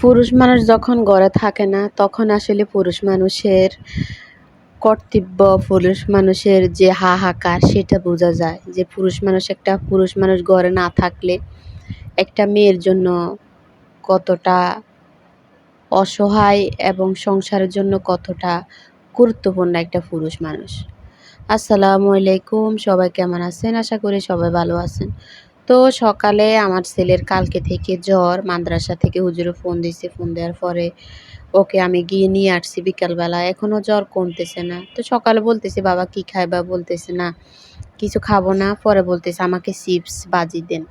পুরুষ মানুষ যখন ঘরে থাকে না, তখন আসলে পুরুষ মানুষের কর্তব্য, পুরুষ মানুষের যে হাহাকার, সেটা বোঝা যায়। যে পুরুষ মানুষ একটা, পুরুষ মানুষ ঘরে না থাকলে একটা মেয়ের জন্য কতটা অসহায় এবং সংসারের জন্য কতটা গুরুত্বপূর্ণ একটা পুরুষ মানুষ। আসসালামু আলাইকুম, সবাই কেমন আছেন? আশা করি সবাই ভালো আছেন। তো সকালে আমার ছেলের কালকে থেকে জ্বর, মাদ্রাসা থেকে হুজুরে ফোন দিছে, ফোন দেওয়ার পরে ওকে আমি গিয়ে নিয়ে আসছি বিকালবেলা। এখনও জ্বর কমতেছে না। তো সকালে বলতেছে, বাবা, কি খাইবা? বলতেছে, না, কিছু খাব না। পরে বলতেছে, আমাকে চিপস, বাজি দেন।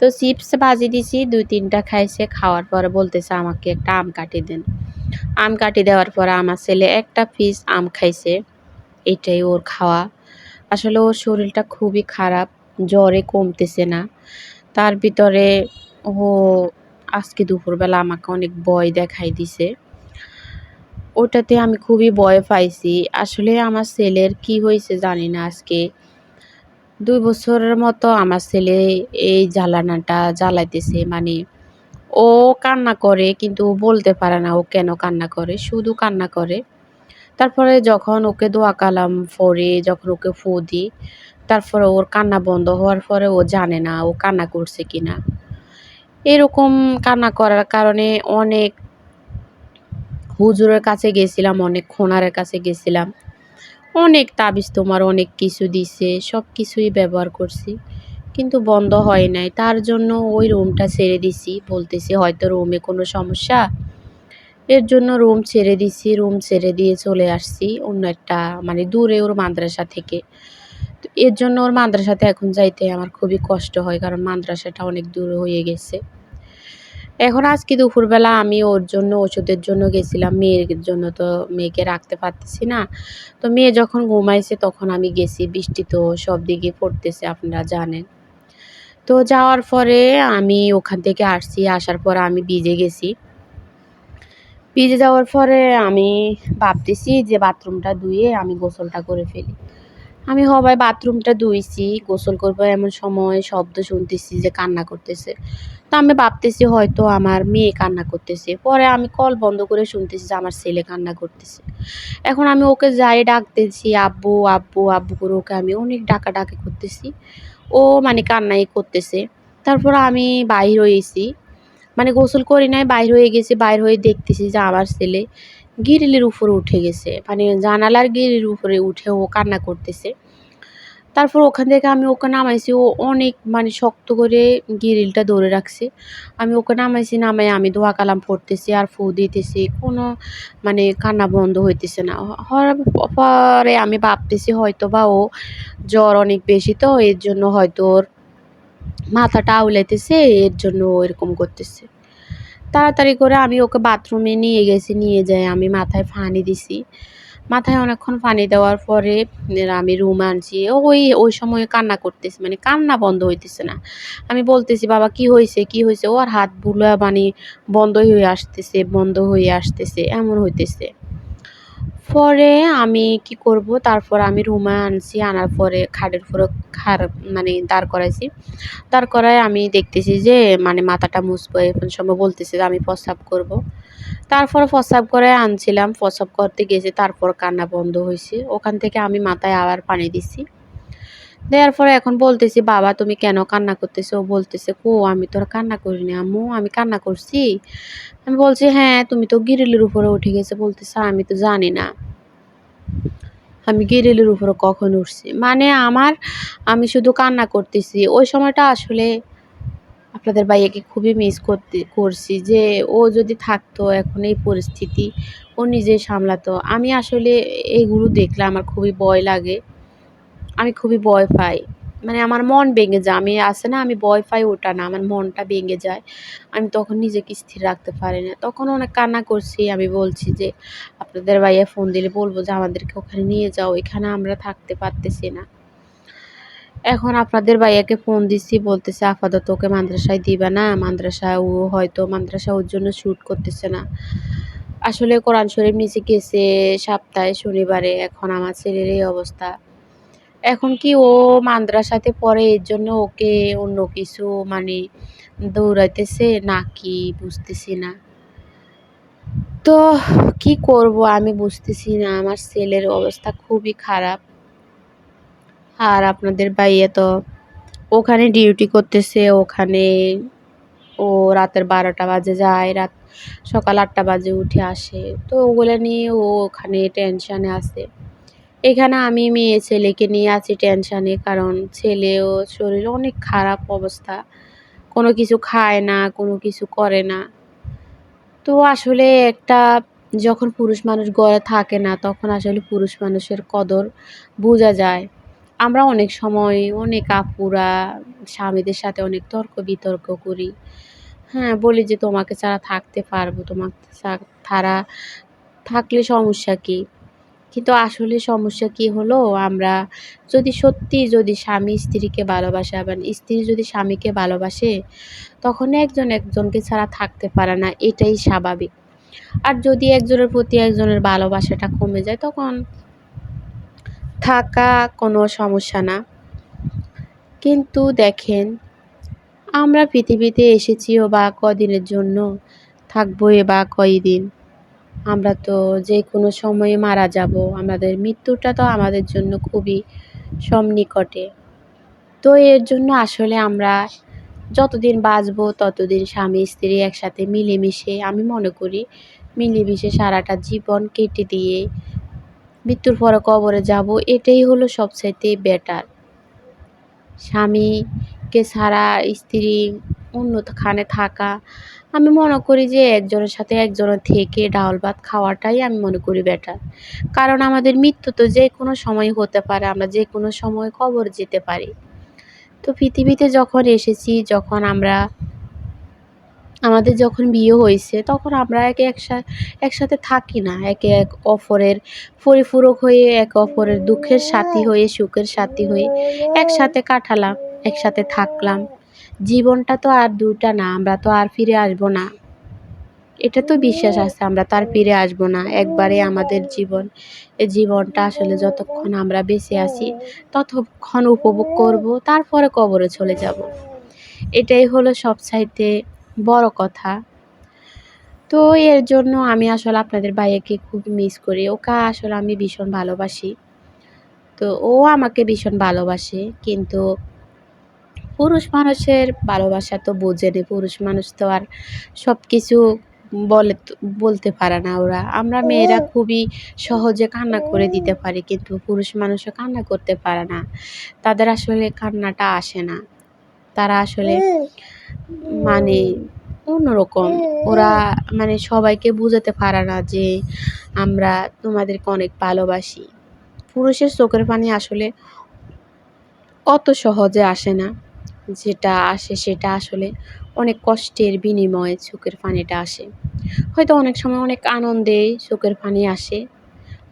তো চিপস, বাজি দিছি, দুই তিনটা খাইছে। খাওয়ার পরে বলতেছে, আমাকে একটা আম কাটি দেন। আম কাটি দেওয়ার পরে আমার ছেলে একটা পিস আম খাইছে। এটাই ওর খাওয়া। আসলে ওর শরীরটা খুবই খারাপ। জ্বরে কমতেছে না। তার ভিতরে ও আজকে দুপুরবেলা আমাকে অনেক ভয় দেখাই দিছে। ওটাতে আমি খুবই ভয় পাইছি। আসলে আমার ছেলের কি হয়েছে জানি না আজকে। দুই বছরের মতো আমার ছেলে এই জ্বালানাটা জ্বালাইতেছে। মানে ও কান্না করে কিন্তু বলতে পারে না ও কেন কান্না করে, শুধু কান্না করে। তারপরে যখন ওকে দোয়া কালাম পরে, যখন ওকে ফু দিই তারপরে ওর কান্না বন্ধ হওয়ার পরে ও জানে না ও কান্না করছে কিনা। এরকম কান্না করার কারণে অনেক হুজুরের কাছে গেছিলাম, অনেক খোনারের কাছে গেছিলাম। অনেক তাবিজ তোমার, অনেক কিছু দিছে, সব কিছুই ব্যবহার করছি। কিন্তু বন্ধ হয় নাই। তার জন্য ওই রুমটা ছেড়ে দিছি, বলতেছি হয়তো রুমে কোনো সমস্যা। এর জন্য রুম ছেড়ে দিছি, রুম ছেড়ে দিয়ে চলে আসছি অন্য একটা মানে দূরে ওর মাদ্রাসা থেকে। তো এর জন্য ওর মাদ্রাসাতে এখন যাইতে আমার খুবই কষ্ট হয়, কারণ মাদ্রাসাটা অনেক দূর হয়ে গেছে। এখন আজকে দুপুরবেলা আমি ওর জন্য ওষুধের জন্য গেছিলাম, মেয়ের জন্য তো মেয়েকে রাখতে পারতেছি না। তো মেয়ে যখন ঘুমাইছে তখন আমি গেছি, বৃষ্টি তো সব দিকে পড়তেছে, আপনারা জানেন। তো যাওয়ার পরে আমি ওখান থেকে আসছি, আসার পর আমি ভিজে গেছি। ভিজে যাওয়ার পরে আমি ভাবতেছি যে বাথরুমটা ধুয়ে আমি গোসলটা করে ফেলি। আমি হবাই বাথরুমটা ধুইছি, গোসল করব এমন সময় শব্দ শুনতেছি যে কান্না করতেছে। তো আমি ভাবতেছি হয়তো আমার মেয়ে কান্না করতেছে। পরে আমি কল বন্ধ করে শুনতেছি যে আমার ছেলে কান্না করতেছে। এখন আমি ওকে যাই ডাকতেছি, আব্বু আব্বু আব্বু করে ওকে আমি অনেক ডাকা ডাকি করতেছি। ও মানে কান্নাই করতেছে। তারপর আমি বাহির হয়েছি। মানে গোসল করি নাই, বাইর হয়ে গেছি, বাইর হয়ে দেখতেছি যে আমার ছেলে গিরিলের উপরে উঠে গেছে। মানে জানালার গিরির উপরে উঠে ও কান্না করতেছে। তারপর ওখান থেকে আমি ওকে নামাইছি। ও অনেক মানে শক্ত করে গিরিলটা ধরে রাখছে। আমি ওকে নামাইছি নামাই আমি ধোয়া কালাম পড়তেছি, আর ফু দিতেছি। কোনো মানে কান্না বন্ধ হইতেছে না। হওয়ার পরে আমি ভাবতেছি হয়তো বা ও জ্বর অনেক বেশি তো, এর জন্য হয়তো ওর মাথাটা আউলাইতেছে, এর জন্য এরকম করতেছে। তাড়াতাড়ি করে আমি ওকে বাথরুমে নিয়ে গেছি, নিয়ে যাই আমি মাথায় ফানি দিছি। মাথায় অনেকক্ষণ পানি দেওয়ার পরে আমি রুম আনছি। ওই ওই সময় কান্না করতেছি মানে কান্না বন্ধ হইতেছে না। আমি বলতেছি, বাবা, কি হয়েছে কি হয়েছে ওর হাত বুলা মানে বন্ধ হয়ে আসতেছে, বন্ধ হয়ে আসতেছে, এমন হইতেছে। পরে আমি কি করব? তারপর আমি রুমে আনছি, আনার পরে খাটের উপরে খার মানে দাঁড় করাইছি। দাঁড় করায় আমি দেখতেছি যে মানে মাথাটা মুছবো এখন সময় বলতেছে যে আমি প্রস্রাব করব। তারপর প্রস্রাব করে আনছিলাম। প্রস্রাব করতে গেছে তারপর কান্না বন্ধ হয়েছে ওখান থেকে আমি মাথায় আবার পানি দিছি। দেওয়ার পরে এখন বলতেছি, বাবা, তুমি কেন কান্না করতেছো? ও বলতেছে, কো, আমি তোর কান্না করিনি, আম্মু, আমি কান্না করছি। আমি বলছি হ্যাঁ তুমি তো গিরিলের উপরে উঠে গেছে। বলতেছে আমি তো জানি না। আমি গিরিলের উপরে কখন উঠছি? মানে আমার, আমি শুধু কান্না করতেছি। ওই সময়টা আসলে আপনাদের ভাইয়াকে খুবই মিস করতে, করছি যে ও যদি থাকতো এখন এই পরিস্থিতি, ও নিজে সামলাতো। আমি আসলে এইগুলো দেখলে আমার খুবই ভয় লাগে। আমি খুবই ভয় পাই। মানে আমার মন ভেঙে যায়। আমি আসে না, আমি ভয় পাই ওটা না, আমার মনটা ভেঙে যায়। আমি তখন নিজেকে স্থির রাখতে পারি না। তখন অনেক কান্না করছি। আমি বলছি যে, আপনাদের ভাইয়া ফোন দিলে বলব যে, আমাদেরকে ওখানে নিয়ে যাও। এখানে আমরা থাকতে পারতেছি না। এখন আপনাদের ভাইয়াকে ফোন দিচ্ছি বলতেছে, আপাতত ওকে মাদ্রাসায় দিবা না। মাদ্রাসা ও হয়তো, মাদ্রাসা ওর জন্য শ্যুট করতেছে না। আসলে কোরআন শরীফ নিচে গেছে সপ্তাহে শনিবারে। এখন আমার ছেলের এই অবস্থা। এখন কি ও মাদ্রাসাতে পড়ে, এর জন্য ওকে অন্য কিছু মানে দৌড়াইতেছে নাকি বুঝতেছি না। তো কি করব আমি বুঝতেছি না, আমার ছেলের অবস্থা খুবই খারাপ। আর আপনাদের ভাইয়া তো ওখানে ডিউটি করতেছে, ওখানে ও রাতের বারোটা বাজে যায়, রাত সকাল আটটা বাজে উঠে আসে। তো ওগুলো নিয়ে ও ওখানে টেনশানে আছে। এখানে আমি মেয়ে ছেলেকে নিয়ে আছি টেনশানে কারণ ছেলেও শরীর অনেক খারাপ অবস্থা। কোনো কিছু খায় না, কোনো কিছু করে না। তো আসলে একটা যখন পুরুষ মানুষ ঘরে থাকে না, তখন আসলে পুরুষ মানুষের কদর বোঝা যায়। আমরা অনেক সময় অনেক আপুরা, স্বামীদের সাথে অনেক তর্ক বিতর্ক করি। হ্যাঁ বলি যে তোমাকে ছাড়া থাকতে পারব, তোমাকে ছাড়া থাকলে সমস্যা কী? কিন্তু আসলে সমস্যা কি হলো? আমরা যদি সত্যি যদি স্বামী স্ত্রীকে ভালোবাসে, আবার স্ত্রী যদি স্বামীকে ভালোবাসে, তখন একজন একজনকে ছাড়া থাকতে পারে না, এটাই স্বাভাবিক। আর যদি একজনের প্রতি একজনের ভালোবাসাটা কমে যায়, তখন থাকা কোনো সমস্যা না। কিন্তু দেখেন, আমরা পৃথিবীতে এসেছিও বা কদিনের জন্য থাকব এ বা কয়দিন। আমরা তো যে কোনো সময়ে মারা যাব। আমাদের মৃত্যুটা তো আমাদের জন্য খুবই সন্নিকটে তো এর জন্য আসলে আমরা যতদিন বাঁচবো, ততদিন স্বামী, স্ত্রী একসাথে মিলেমিশে, আমি মনে করি মিলেমিশে সারাটা জীবন কেটে দিয়ে মৃত্যুর পরে কবরে যাব, এটাই হলো সবচাইতে বেটার স্বামীকে ছাড়া স্ত্রী অন্যখানে থাকা আমি মনে করি যে একজনের সাথে একজনের থেকে ডাউল ভাত খাওয়াটাই আমি মনে করি বেটার কারণ আমাদের মৃত্যু তো যে কোনো সময় হতে পারে, আমরা যে কোনো সময় কবর যেতে পারি। তো পৃথিবীতে যখন এসেছি, যখন আমরা, আমাদের যখন বিয়ে হয়েছে, তখন আমরা একে একসাথে থাকি না। একে এক অপরের পরিপূরক হয়ে, এক অপরের দুঃখের সাথী হয়ে, সুখের সাথী হয়ে একসাথে কাটালাম, একসাথে থাকলাম। জীবনটা তো আর দুটা না, আমরা তো আর ফিরে আসব না। এটা তো বিশ্বাস আছে, আমরা তো আর ফিরে আসব না, একবারে আমাদের জীবন। এই জীবনটা আসলে যতক্ষণ আমরা বেঁচে আছি, ততক্ষণ উপভোগ করব, তারপরে কবরে চলে যাব। এটাই হলো সবচাইতে বড় কথা। তো এর জন্য আমি আসলে আপনাদের ভাইয়াকে খুব মিস করি। ওকে আসলে আমি ভীষণ ভালোবাসি। তো ও আমাকে ভীষণ ভালোবাসে, কিন্তু পুরুষ মানুষের ভালোবাসা তো বোঝে না পুরুষ মানুষ তো আর সব কিছু বলে বলতে পারে না ওরা। আমরা মেয়েরা খুবই সহজে কান্না করে দিতে পারি কিন্তু পুরুষ মানুষও কান্না করতে পারে না। তাদের আসলে কান্নাটা আসে না। তারা আসলে মানে অন্যরকম। ওরা মানে সবাইকে বুঝাতে পারে না যে আমরা তোমাদেরকে অনেক ভালোবাসি। পুরুষের চোখের পানি আসলে অত সহজে আসে না। যেটা আসে সেটা আসলে অনেক কষ্টের বিনিময়ে চোখের পানিটা আসে। হয়তো অনেক সময় অনেক আনন্দে চোখের পানি আসে,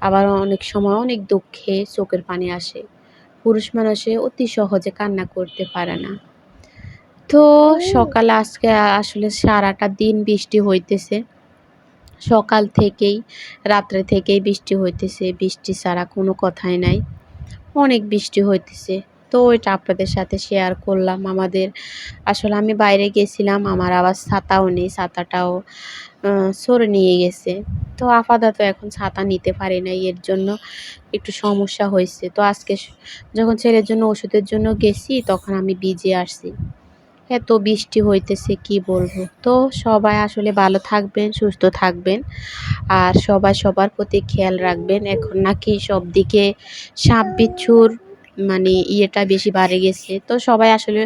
আবার অনেক সময় অনেক দুঃখে চোখের পানি আসে। পুরুষ মানুষে অতি সহজে কান্না করতে পারে না। তো সকালে আজকে আসলে সারাটা দিন বৃষ্টি হইতেছে। সকাল থেকেই, রাত্রে থেকেই বৃষ্টি হইতেছে। বৃষ্টি ছাড়া কোনো কথাই নাই। অনেক বৃষ্টি হইতেছে। তো ওইটা আপনাদের সাথে শেয়ার করলাম। আমাদের, আসলে আমি বাইরে গেছিলাম, আমার আবার ছাতাও নেই, ছাতাটাও সরে নিয়ে গেছে। তো আপাতত এখন ছাতা নিতে পারি না এর জন্য একটু সমস্যা হয়েছে। তো আজকে যখন ছেলের জন্য ওষুধের জন্য গেছি, তখন আমি বিজে আসছি। এত বৃষ্টি হইতেছে, কি বলব? তো সবাই আসলে ভালো থাকবেন, সুস্থ থাকবেন। আর সবাই সবার প্রতি খেয়াল রাখবেন। এখন নাকি সব দিকে সাপ বিচ্ছুর মানে ইয়েটা বেশি বাড়ে গেছে। তো সবাই আসলে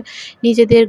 নিজেদের